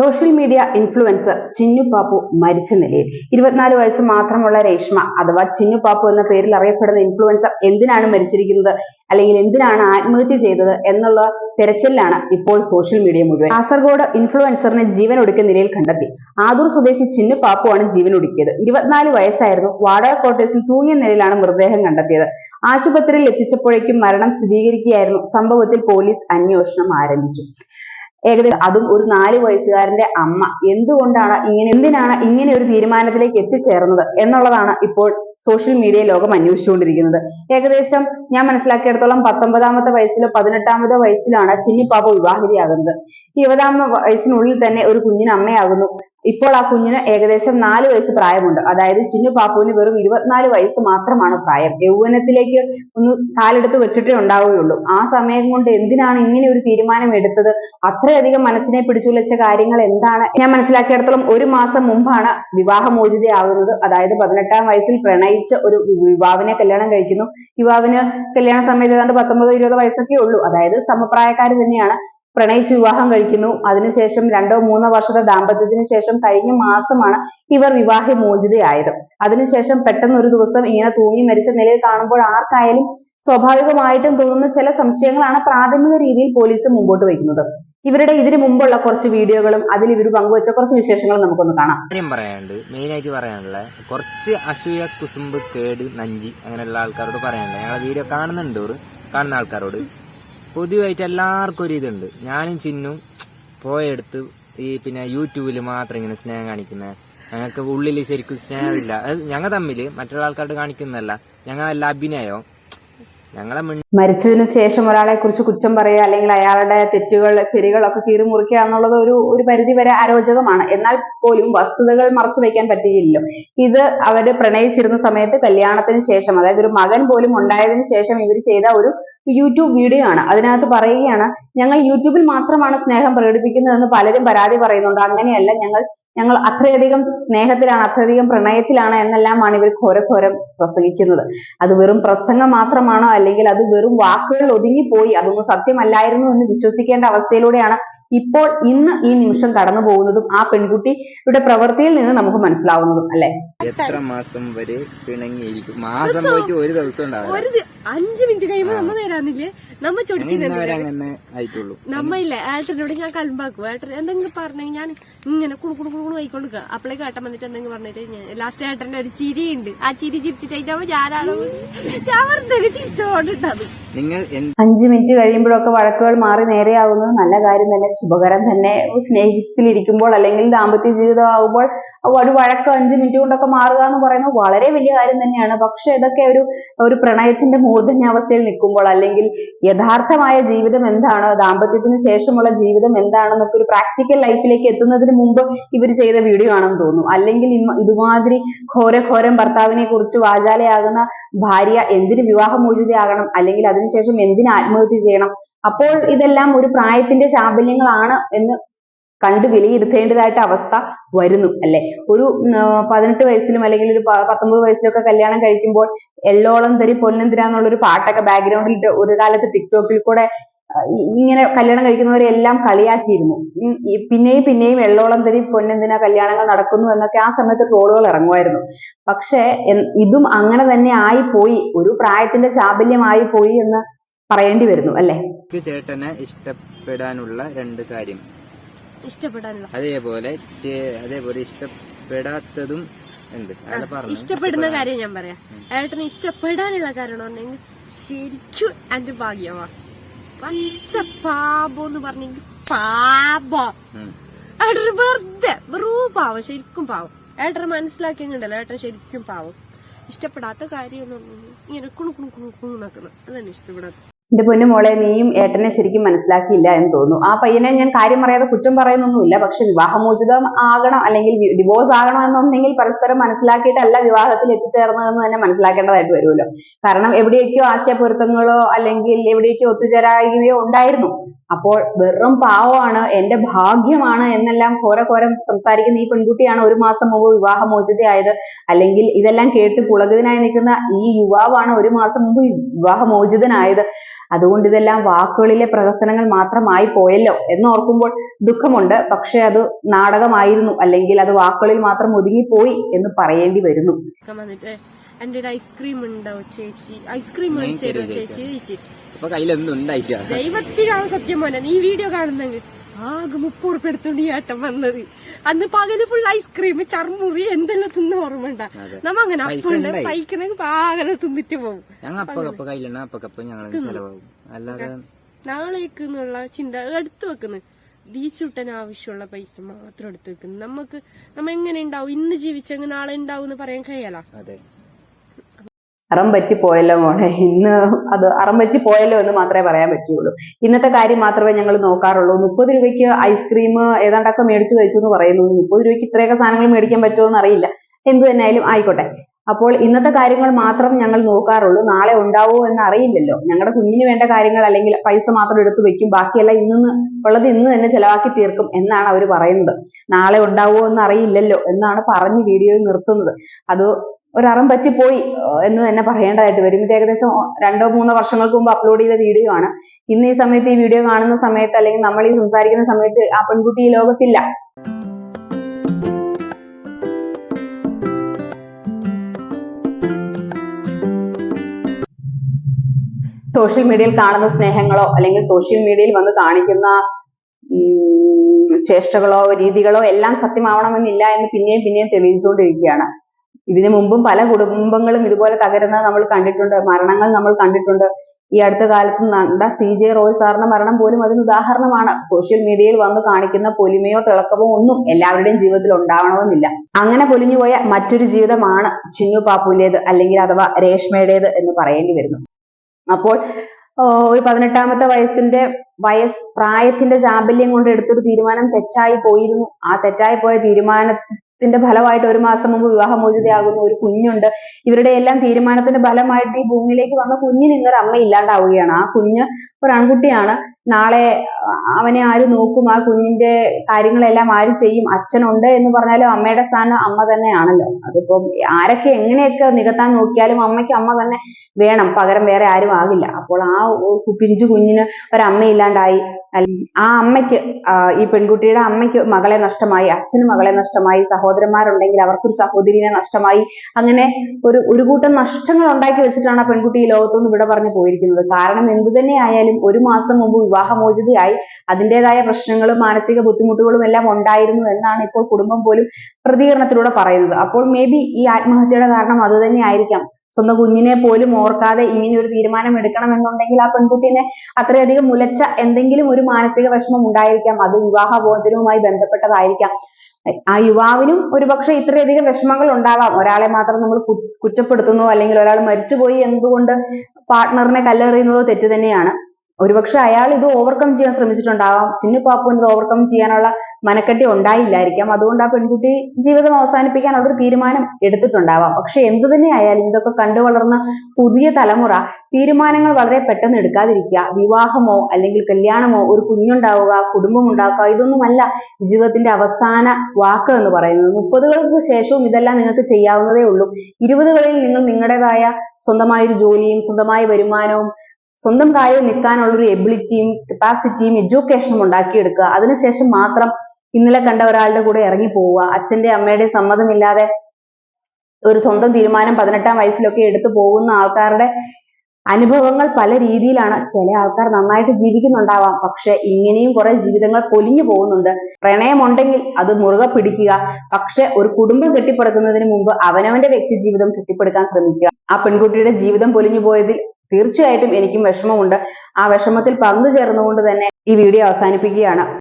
Social media influencer Chinnu Pappu മരിച്ച നിലയിൽ. ഇരുപത്തിനാല് വയസ്സ് മാത്രമുള്ള രേഷ്മ അഥവാ ചിന്നു പാപ്പു എന്ന പേരിൽ അറിയപ്പെടുന്ന ഇൻഫ്ലുവൻസർ എന്തിനാണ് മരിച്ചിരിക്കുന്നത്? അല്ലെങ്കിൽ എന്തിനാണ് ആത്മഹത്യ ചെയ്തത് എന്നുള്ള തെരച്ചിലാണ് ഇപ്പോൾ സോഷ്യൽ മീഡിയ മുഴുവൻ. കാസർഗോഡ് ഇൻഫ്ലുവൻസറിനെ ജീവൻ ഒടുക്കിയ നിലയിൽ കണ്ടെത്തി. ആദൂർ സ്വദേശി ചിന്നു പാപ്പുവാണ് ജീവൻ ഒടുക്കിയത്. ഇരുപത്തിനാല് വയസ്സായിരുന്നു വാടക ക്വാർട്ടേഴ്സിൽ തൂങ്ങിയ നിലയിലാണ് മൃതദേഹം കണ്ടെത്തിയത്. ആശുപത്രിയിൽ എത്തിച്ചപ്പോഴേക്കും മരണം സ്ഥിരീകരിക്കുകയായിരുന്നു. സംഭവത്തിൽ പോലീസ് അന്വേഷണം ആരംഭിച്ചു. ഏകദേശം അതും ഒരു നാല് വയസ്സുകാരന്റെ അമ്മ. എന്തുകൊണ്ടാണ് ഇങ്ങനെ എന്തിനാണ് ഇങ്ങനെ ഒരു തീരുമാനത്തിലേക്ക് എത്തിച്ചേർന്നത് എന്നുള്ളതാണ് ഇപ്പോൾ സോഷ്യൽ മീഡിയ ലോകം അന്വേഷിച്ചുകൊണ്ടിരിക്കുന്നത്. ഏകദേശം ഞാൻ മനസ്സിലാക്കിയിടത്തോളം പത്തൊമ്പതാമത്തെ വയസ്സിലോ പതിനെട്ടാമതോ വയസ്സിലാണ് ചിന്നിപ്പാപ്പ വിവാഹിതയാകുന്നത്. ഇരുപതാമ വയസ്സിനുള്ളിൽ തന്നെ ഒരു കുഞ്ഞിന് അമ്മയാകുന്നു. ഇപ്പോൾ ആ കുഞ്ഞിന് ഏകദേശം നാല് വയസ്സ് പ്രായമുണ്ട്. അതായത് ചിന്നു പാപ്പുവിന് വെറും ഇരുപത്തിനാല് വയസ്സ് മാത്രമാണ് പ്രായം. യൗവനത്തിലേക്ക് ഒന്ന് കാലെടുത്ത് വെച്ചിട്ടേ ഉണ്ടാവുകയുള്ളൂ. ആ സമയം കൊണ്ട് എന്തിനാണ് ഇങ്ങനെ ഒരു തീരുമാനം എടുത്തത്? അത്രയധികം മനസ്സിനെ പിടിച്ചുലച്ച കാര്യങ്ങൾ എന്താണ്? ഞാൻ മനസ്സിലാക്കിയിടത്തോളം ഒരു മാസം മുമ്പാണ് വിവാഹമോചിതയാകുന്നത് അതായത് പതിനെട്ടാം വയസ്സിൽ പ്രണയിച്ച ഒരു യുവാവിനെ കല്യാണം കഴിക്കുന്നു. യുവാവിന് കല്യാണ സമയത്ത് ഏതാണ്ട് പത്തൊമ്പത് ഇരുപത് വയസ്സൊക്കെ ഉള്ളൂ അതായത് സമപ്രായക്കാർ തന്നെയാണ്. പ്രണയിച്ച് വിവാഹം കഴിക്കുന്നു. അതിനുശേഷം രണ്ടോ മൂന്നോ വർഷത്തെ ദാമ്പത്യത്തിന് ശേഷം കഴിഞ്ഞ മാസമാണ് ഇവർ വിവാഹമോചിതയായത്. അതിനുശേഷം പെട്ടെന്ന് ഒരു ദിവസം ഇങ്ങനെ തൂങ്ങി മരിച്ച നിലയിൽ കാണുമ്പോൾ ആർക്കായാലും സ്വാഭാവികമായിട്ടും തോന്നുന്ന ചില സംശയങ്ങളാണ് പ്രാഥമിക രീതിയിൽ പോലീസ് മുമ്പോട്ട് വയ്ക്കുന്നത്. ഇവരുടെ ഇതിനു മുമ്പുള്ള കുറച്ച് വീഡിയോകളും അതിൽ ഇവർ പങ്കുവച്ച കുറച്ച് വിശേഷങ്ങളും നമുക്കൊന്ന് കാണാം. പറയാനുണ്ട്. മെയിൻ ആയിട്ട് പറയാനുള്ള കുറച്ച് അസൂയ കുസുമ്പ് കേട് നഞ്ചി അങ്ങനെയുള്ള ആൾക്കാരോട് പറയാനുള്ള ഞങ്ങളെ വീഡിയോ കാണുന്നുണ്ട് കാണുന്ന ആൾക്കാരോട്. പൊതുവായിട്ട് എല്ലാവർക്കും ഒരു ഇതുണ്ട്. ഞാനും ചിന്നും പോയെടുത്ത് ഈ പിന്നെ യൂട്യൂബിൽ മാത്രം ഇങ്ങനെ സ്നേഹം കാണിക്കുന്ന ഞങ്ങൾക്ക് ഉള്ളിൽ ശരിക്കും സ്നേഹമില്ല. അത് ഞങ്ങൾ തമ്മിൽ മറ്റുള്ള ആൾക്കാരോട് കാണിക്കുന്നതല്ല. ഞങ്ങളല്ല അഭിനയം? ഞങ്ങളെ മരിച്ചതിന് ശേഷം ഒരാളെ കുറിച്ച് കുറ്റം പറയുക അല്ലെങ്കിൽ അയാളുടെ തെറ്റുകൾ ശരികളൊക്കെ കീറി മുറിക്കുക എന്നുള്ളത് ഒരു ഒരു പരിധി വരെ അരോചകമാണ്. എന്നാൽ പോലും വസ്തുതകൾ മറച്ചു വെക്കാൻ പറ്റുകയില്ലല്ലോ ഇത് അവർ പ്രണയിച്ചിരുന്ന സമയത്ത് കല്യാണത്തിന് ശേഷം അതായത് ഒരു മകൻ പോലും ഉണ്ടായതിനു ശേഷം ഇവർ ചെയ്ത ഒരു യൂട്യൂബ് വീഡിയോ ആണ് അതിനകത്ത് പറയുകയാണ് ഞങ്ങൾ യൂട്യൂബിൽ മാത്രമാണ് സ്നേഹം പ്രകടിപ്പിക്കുന്നതെന്ന് പലരും പരാതി പറയുന്നുണ്ട്. അങ്ങനെയല്ല ഞങ്ങൾ ഞങ്ങൾ അത്രയധികം സ്നേഹത്തിലാണ് അത്രയധികം പ്രണയത്തിലാണ് എന്നെല്ലാമാണ് ഇവർ ഘോരഘോരം പ്രസംഗിക്കുന്നത്. അത് വെറും പ്രസംഗം മാത്രമാണോ? അല്ലെങ്കിൽ അത് വെറും വാക്കുകൾ ഒതുങ്ങിപ്പോയി? അതൊന്നും സത്യമല്ലായിരുന്നു എന്ന് വിശ്വസിക്കേണ്ട അവസ്ഥയിലൂടെയാണ് ഇപ്പോൾ ഇന്ന് ഈ നിമിഷം കടന്നു പോകുന്നതും ആ പെൺകുട്ടിയുടെ പ്രവൃത്തിയിൽ നിന്ന് നമുക്ക് മനസ്സിലാവുന്നതും അല്ലെ? എത്ര മാസം വരെ പിണങ്ങിയിരിക്കും? മാസം പോയിട്ട് ഒരു ദിവസം ഉണ്ടാവില്ല. ഒരു ദി- മിനിറ്റ് കഴിയുമ്പോ നമ്മ നേരാന്നില്ലേ? നമ്മ ചൊടിക്കുന്നുള്ളൂ ആയിട്ടുള്ളൂ. നമ്മ ഇല്ലേ? ഏട്ടനോട് ഞാൻ കലമ്പാക്കും ഏട്ടൻ എന്തെങ്കിലും പറഞ്ഞെങ്കിൽ ഞാൻ ഇങ്ങനെ കുണു കുണു കുണു ആയിക്കൊടുക്കുക അപ്പളേ ഏട്ടൻ വന്നിട്ട് എന്തെങ്കിലും പറഞ്ഞിട്ട് ലാസ്റ്റ് ഏട്ടന്റെ ഒരു ചിരിയുണ്ട്. ആ ചിരി ചിരിച്ചിട്ടായിട്ടാവുമ്പോ ഞാനാണോ ഞാൻ വെറുതെ ചിരിച്ചോണ്ടിട്ടത്. നിങ്ങൾ അഞ്ചു മിനിറ്റ് കഴിയുമ്പോഴൊക്കെ വഴക്കുകൾ മാറി നേരെയാവുന്നത് നല്ല കാര്യം തന്നെ ശുഭകരം തന്നെ. സ്നേഹത്തിലിരിക്കുമ്പോൾ അല്ലെങ്കിൽ ദാമ്പത്യ ജീവിതം ആകുമ്പോൾ ഒരു വഴക്ക് അഞ്ചു മിനിറ്റ് കൊണ്ടൊക്കെ മാറുക എന്ന് പറയുന്നത് വളരെ വലിയ കാര്യം തന്നെയാണ്. പക്ഷെ ഇതൊക്കെ ഒരു ഒരു പ്രണയത്തിന്റെ മൂർധന്യാവസ്ഥയിൽ നിൽക്കുമ്പോൾ അല്ലെങ്കിൽ യഥാർത്ഥമായ ജീവിതം എന്താണ് ദാമ്പത്യത്തിന് ശേഷമുള്ള ജീവിതം എന്താണെന്നൊക്കെ ഒരു പ്രാക്ടിക്കൽ ലൈഫിലേക്ക് എത്തുന്നതിന് മുമ്പ് ഇവർ ചെയ്ത വീഡിയോ ആണെന്ന് തോന്നുന്നു അല്ലെങ്കിൽ ഇതുമാതിരി ഘോരഘോരം ഭർത്താവിനെ കുറിച്ച് വാചാലയാകുന്ന ഭാര്യ എന്തിന് വിവാഹമോചിതയാകണം? അല്ലെങ്കിൽ അതിനുശേഷം എന്തിന് ആത്മഹത്യ ചെയ്യണം? അപ്പോൾ ഇതെല്ലാം ഒരു പ്രായത്തിന്റെ ചാബല്യങ്ങളാണ് എന്ന് കണ്ട് വിലയിരുത്തേണ്ടതായിട്ട് അവസ്ഥ വരുന്നു അല്ലെ? ഒരു പതിനെട്ട് വയസ്സിലും അല്ലെങ്കിൽ ഒരു പത്തൊമ്പത് വയസ്സിലൊക്കെ കല്യാണം കഴിക്കുമ്പോൾ എല്ലോളം തരി ഒരു പാട്ടൊക്കെ ബാക്ക്ഗ്രൗണ്ടിൽ ഒരു കാലത്ത് ടിക്ടോക്കിൽ കൂടെ ഇങ്ങനെ കല്യാണം കഴിക്കുന്നവരെ എല്ലാം കളിയാക്കിയിരുന്നു പിന്നെയും പിന്നെയും എള്ളോളം തരി പൊന്നെന്തിനാ കല്യാണങ്ങൾ നടക്കുന്നു എന്നൊക്കെ ആ സമയത്ത് ട്രോളുകൾ ഇറങ്ങുമായിരുന്നു. പക്ഷെ ഇതും അങ്ങനെ തന്നെ ആയി പോയി ഒരു പ്രായത്തിന്റെ ചാബല്യമായി പോയി എന്ന് പറയേണ്ടി വരുന്നു അല്ലെ? ചേട്ടനെ ഇഷ്ടപ്പെടാനുള്ള രണ്ട് കാര്യം. ഇഷ്ടപ്പെടാനുള്ള. അതേപോലെ അതേപോലെ ഇഷ്ടപ്പെടാത്തതും ഇഷ്ടപ്പെടുന്ന കാര്യം ഞാൻ പറയാം. ഏട്ടന് ഇഷ്ടപ്പെടാനുള്ള കാരണം ശരിക്കും എന്റെ ഭാഗ്യമാ പച്ച പാപോ എന്ന് പറഞ്ഞെങ്കിൽ പാപോ ഏട്ടർ വെറുതെ വെറും പാവം ശരിക്കും പാവം. ഏട്ടനെ മനസ്സിലാക്കിയുണ്ടല്ലോ ഏട്ടൻ ശരിക്കും പാവം. ഇഷ്ടപ്പെടാത്ത കാര്യം എന്ന് പറഞ്ഞാൽ ഇങ്ങനെ കുണു കുണു കുണു കുണു നടക്കുന്നത് അതാണ് ഇഷ്ടപ്പെടാത്ത എന്റെ പൊന്നു മോളെ നീയും ഏട്ടനെ ശരിക്കും മനസ്സിലാക്കിയില്ല എന്ന് തോന്നുന്നു. ആ പയ്യനെ ഞാൻ കാര്യം പറയാതെ കുറ്റം പറയുന്നൊന്നുമില്ല. പക്ഷെ വിവാഹമോചിതം ആകണം അല്ലെങ്കിൽ ഡിവോഴ്സ് ആകണം എന്നുണ്ടെങ്കിൽ പരസ്പരം മനസ്സിലാക്കിയിട്ടല്ല വിവാഹത്തിൽ എത്തിച്ചേർന്നതെന്ന് തന്നെ മനസ്സിലാക്കേണ്ടതായിട്ട് വരുമല്ലോ. കാരണം എവിടെയൊക്കെയോ ആശയപൊരുത്തങ്ങളോ അല്ലെങ്കിൽ എവിടെയൊക്കെയോ ഒത്തുചേരാഴികയോ ഉണ്ടായിരുന്നു. അപ്പോൾ വെറും പാവമാണ് എന്റെ ഭാഗ്യമാണ് എന്നെല്ലാം ഘോരഘോരം സംസാരിക്കുന്ന ഈ പെൺകുട്ടിയാണ് ഒരു മാസം മുമ്പ് വിവാഹമോചിതയായത്. അല്ലെങ്കിൽ ഇതെല്ലാം കേട്ട് പുളകിതനായി നിൽക്കുന്ന ഈ യുവാവാണ് ഒരു മാസം മുമ്പ് വിവാഹമോചിതനായത്. അതുകൊണ്ട് ഇതെല്ലാം വാക്കുകളിലെ പ്രഹസനങ്ങൾ മാത്രമായി പോയല്ലോ എന്നോർക്കുമ്പോൾ ദുഃഖമുണ്ട്. പക്ഷെ അത് നാടകമായിരുന്നു. അല്ലെങ്കിൽ അത് വാക്കുകളിൽ മാത്രം ഒതുങ്ങിപ്പോയി എന്ന് പറയേണ്ടി വരുന്നു. ഒക്കെ എന്റെ ഒരു ഐസ്ക്രീം ഉണ്ടോ ചേച്ചി? ഐസ്ക്രീം ചേച്ചി? ദൈവത്തിനാണ് സത്യം മോനെ നീ വീഡിയോ കാണുന്നെങ്കിൽ ആകെ മുപ്പത് ഉറുപ്പ് എടുത്തോണ്ട് ഈ ഏട്ടൻ വന്നത്. അന്ന് പകൽ ഫുൾ ഐസ്ക്രീം ചർമുറി എന്തെല്ലാം തിന്ന് ഓർമ്മണ്ട നമ്മ അങ്ങനെ അപ്പുണ്ട്. പൈക്കുന്നെങ്കിൽ പാകലെ തിന്നിട്ട് പോകും ഞങ്ങൾ അപ്പക്കപ്പ കയ്യിലുണ്ട അപ്പക്കപ്പ ഞങ്ങൾ ചെലവാകും. അല്ലാതെ നാളേക്ക് എന്നുള്ള ചിന്ത എടുത്തു വെക്കുന്നു. ദീച്ചുട്ടന് ആവശ്യമുള്ള പൈസ മാത്രം എടുത്തു വെക്കുന്നു. നമുക്ക് നമ്മ എങ്ങനെ ഉണ്ടാവും ഇന്ന് ജീവിച്ചെങ്കിൽ നാളെ ഉണ്ടാവും എന്ന് പറയാൻ കഴിയാലോ? അറം പറ്റി പോയല്ലോ മോളെ. ഇന്ന് അത് അറം പറ്റി പോയല്ലോ എന്ന് മാത്രമേ പറയാൻ പറ്റുള്ളൂ ഇന്നത്തെ കാര്യം മാത്രമേ ഞങ്ങൾ നോക്കാറുള്ളൂ. മുപ്പത് രൂപയ്ക്ക് ഐസ്ക്രീം ഏതാണ്ടൊക്കെ മേടിച്ച് കഴിച്ചു എന്ന് പറയുന്നു. മുപ്പത് രൂപയ്ക്ക് ഇത്രയൊക്കെ സാധനങ്ങൾ മേടിക്കാൻ പറ്റുമോ എന്ന് അറിയില്ല. എന്ത് തന്നെയായാലും ആയിക്കോട്ടെ. അപ്പോൾ ഇന്നത്തെ കാര്യങ്ങൾ മാത്രം ഞങ്ങൾ നോക്കാറുള്ളൂ. നാളെ ഉണ്ടാവുമോ എന്ന് അറിയില്ലല്ലോ. ഞങ്ങളുടെ കുഞ്ഞിന് വേണ്ട കാര്യങ്ങൾ അല്ലെങ്കിൽ പൈസ മാത്രം എടുത്തു വെക്കും. ബാക്കിയെല്ലാം ഇന്ന് ഉള്ളത് ഇന്ന് തന്നെ ചിലവാക്കി തീർക്കും എന്നാണ് അവർ പറയുന്നത്. നാളെ ഉണ്ടാവുമോ എന്ന് അറിയില്ലല്ലോ എന്നാണ് പറഞ്ഞ് വീഡിയോ നിർത്തുന്നത്. അത് ഒരറം പറ്റിപ്പോയി പോയി എന്ന് തന്നെ പറയേണ്ടതായിട്ട് വരും. ഇത് ഏകദേശം രണ്ടോ മൂന്നോ വർഷങ്ങൾക്ക് മുമ്പ് അപ്ലോഡ് ചെയ്ത വീഡിയോ ആണ്. ഇന്ന് ഈ സമയത്ത് ഈ വീഡിയോ കാണുന്ന സമയത്ത് അല്ലെങ്കിൽ നമ്മൾ ഈ സംസാരിക്കുന്ന സമയത്ത് ആ പെൺകുട്ടി ഈ ലോകത്തില്ല. സോഷ്യൽ മീഡിയയിൽ കാണുന്ന സ്നേഹങ്ങളോ അല്ലെങ്കിൽ സോഷ്യൽ മീഡിയയിൽ വന്ന് കാണിക്കുന്ന ചേഷ്ടകളോ രീതികളോ എല്ലാം സത്യമാവണമെന്നില്ല എന്ന് പിന്നെയും പിന്നെയും തെളിയിച്ചുകൊണ്ടിരിക്കുകയാണ്. ഇതിനു മുമ്പും പല കുടുംബങ്ങളും ഇതുപോലെ തകരുന്നത് നമ്മൾ കണ്ടിട്ടുണ്ട്. മരണങ്ങൾ നമ്മൾ കണ്ടിട്ടുണ്ട്. ഈ അടുത്ത കാലത്ത് നടന്ന സി. ജെ. റോയ് സാറിന്റെ മരണം പോലും അതിന് ഉദാഹരണമാണ്. സോഷ്യൽ മീഡിയയിൽ വന്ന് കാണിക്കുന്ന പൊലിമയോ തിളക്കമോ ഒന്നും എല്ലാവരുടെയും ജീവിതത്തിൽ ഉണ്ടാവണമെന്നില്ല. അങ്ങനെ പൊലിഞ്ഞുപോയ മറ്റൊരു ജീവിതമാണ് ചിന്നു പാപ്പുവിന്റേത് അല്ലെങ്കിൽ അഥവാ രേഷ്മയുടേത് എന്ന് പറയേണ്ടി വരുന്നു. അപ്പോൾ ഒരു പതിനെട്ടാമത്തെ വയസ്സിന്റെ വയസ് പ്രായത്തിന്റെ ചാബല്യം കൊണ്ട് എടുത്തൊരു തീരുമാനം തെറ്റായി പോയിരുന്നു. ആ തെറ്റായി പോയ തീരുമാനത്തിന്റെ ഫലമായിട്ട് ഒരു മാസം മുമ്പ് വിവാഹമോചിതയാകുന്ന ഒരു കുഞ്ഞുണ്ട്. ഇവരുടെ എല്ലാം തീരുമാനത്തിന്റെ ഫലമായിട്ട് ഈ ഭൂമിയിലേക്ക് വന്ന കുഞ്ഞിന് ഇന്നൊരു അമ്മ ഇല്ലാണ്ടാവുകയാണ്. ആ കുഞ്ഞ് ഒരു ആൺകുട്ടിയാണ്. നാളെ അവനെ ആര് നോക്കും? ആ കുഞ്ഞിന്റെ കാര്യങ്ങളെല്ലാം ആര് ചെയ്യും? അച്ഛനുണ്ട് എന്ന് പറഞ്ഞാലും അമ്മയുടെ സ്ഥാനം അമ്മ തന്നെയാണല്ലോ. അതിപ്പം ആരൊക്കെ എങ്ങനെയൊക്കെ നികത്താൻ നോക്കിയാലും അമ്മയ്ക്ക് അമ്മ തന്നെ വേണം. പകരം വേറെ ആരും ആവില്ല അപ്പോൾ ആ പിഞ്ചു കുഞ്ഞിന് ഒരമ്മ ഇല്ലാണ്ടായി. അല്ല- ആ അമ്മയ്ക്ക് ഈ പെൺകുട്ടിയുടെ അമ്മയ്ക്ക് മകളെ നഷ്ടമായി അച്ഛന് മകളെ നഷ്ടമായി സഹോദരന്മാരുണ്ടെങ്കിൽ അവർക്കൊരു സഹോദരിനെ നഷ്ടമായി. അങ്ങനെ ഒരു ഒരു കൂട്ടം നഷ്ടങ്ങൾ ഉണ്ടാക്കി വെച്ചിട്ടാണ് ആ പെൺകുട്ടി ഈ ലോകത്തുനിന്ന് വിട പറഞ്ഞു പോയിരിക്കുന്നത്. കാരണം എന്തു തന്നെ ആയാലും ഒരു മാസം മുമ്പ് വിവാഹമോചിതയായി അതിന്റെതായ പ്രശ്നങ്ങളും മാനസിക ബുദ്ധിമുട്ടുകളും എല്ലാം ഉണ്ടായിരുന്നു എന്നാണ് ഇപ്പോൾ കുടുംബം പോലും പ്രതികരണത്തിലൂടെ പറയുന്നത്. അപ്പോൾ മേ ബി ഈ ആത്മഹത്യയുടെ കാരണം അത് തന്നെ ആയിരിക്കാം. സ്വന്തം കുഞ്ഞിനെ പോലും ഓർക്കാതെ ഇങ്ങനെ ഒരു തീരുമാനം എടുക്കണമെന്നുണ്ടെങ്കിൽ ആ പെൺകുട്ടിനെ അത്രയധികം മുലച്ച എന്തെങ്കിലും ഒരു മാനസിക വിഷമം ഉണ്ടായിരിക്കാം. അത് വിവാഹ മോചനവുമായി ബന്ധപ്പെട്ടതായിരിക്കാം. ആ യുവാവിനും ഒരുപക്ഷെ ഇത്രയധികം വിഷമങ്ങൾ ഉണ്ടാവാം. ഒരാളെ മാത്രം നമ്മൾ കുറ്റപ്പെടുത്തുന്നു അല്ലെങ്കിൽ ഒരാൾ മരിച്ചുപോയി എന്തുകൊണ്ട് പാർട്ട്ണറിനെ കല്ലെറിയുന്നതോ തെറ്റ് തന്നെയാണ്. ഒരുപക്ഷെ അയാൾ ഇത് ഓവർകം ചെയ്യാൻ ശ്രമിച്ചിട്ടുണ്ടാവാം. ചിന്നു പാപ്പുവിന് ഇത് ഓവർകം ചെയ്യാനുള്ള മനക്കെട്ടി ഉണ്ടായില്ലായിരിക്കാം. അതുകൊണ്ട് ആ പെൺകുട്ടി ജീവിതം അവസാനിപ്പിക്കാൻ ഒരു തീരുമാനം എടുത്തിട്ടുണ്ടാവാം. പക്ഷെ എന്തു തന്നെ ആയാലും ഇതൊക്കെ കണ്ടു വളർന്ന പുതിയ തലമുറ തീരുമാനങ്ങൾ വളരെ പെട്ടെന്ന് എടുക്കാതിരിക്കുക. വിവാഹമോ അല്ലെങ്കിൽ കല്യാണമോ ഒരു കുഞ്ഞുണ്ടാവുക കുടുംബം ഉണ്ടാക്കുക ഇതൊന്നുമല്ല ജീവിതത്തിന്റെ അവസാന വാക്ക് എന്ന് പറയുന്നത്. മുപ്പതുകൾക്ക് ശേഷവും ഇതെല്ലാം നിങ്ങൾക്ക് ചെയ്യാവുന്നതേ ഉള്ളൂ. ഇരുപതുകളിൽ നിങ്ങൾ നിങ്ങളുടേതായ സ്വന്തമായ ഒരു ജോലിയും സ്വന്തമായ വരുമാനവും സ്വന്തം കാര്യം നിൽക്കാനുള്ള ഒരു എബിലിറ്റിയും കപ്പാസിറ്റിയും എഡ്യൂക്കേഷനും ഉണ്ടാക്കിയെടുക്കുക. അതിനുശേഷം മാത്രം ഇന്നലെ കണ്ട ഒരാളുടെ കൂടെ ഇറങ്ങി പോവുക. അച്ഛന്റെ അമ്മയുടെ സമ്മതമില്ലാതെ ഒരു സ്വന്തം തീരുമാനം പതിനെട്ടാം വയസ്സിലൊക്കെ എടുത്തു പോകുന്ന ആൾക്കാരുടെ അനുഭവങ്ങൾ പല രീതിയിലാണ് ചില ആൾക്കാർ നന്നായിട്ട് ജീവിക്കുന്നുണ്ടാവാം. പക്ഷെ ഇങ്ങനെയും കുറെ ജീവിതങ്ങൾ പൊലിഞ്ഞു പോകുന്നുണ്ട്. പ്രണയമുണ്ടെങ്കിൽ അത് മുറുകെ പിടിക്കുക. പക്ഷെ ഒരു കുടുംബം കെട്ടിപ്പടുക്കുന്നതിന് മുമ്പ് അവനവന്റെ വ്യക്തി ജീവിതം കെട്ടിപ്പടുക്കാൻ ശ്രമിക്കുക. ആ പെൺകുട്ടിയുടെ ജീവിതം പൊലിഞ്ഞു പോയതിൽ തീർച്ചയായിട്ടും എനിക്കും വിഷമമുണ്ട്. ആ വിഷമത്തിൽ പങ്കുചേർന്നുകൊണ്ട് തന്നെ ഈ വീഡിയോ അവസാനിപ്പിക്കുകയാണ്.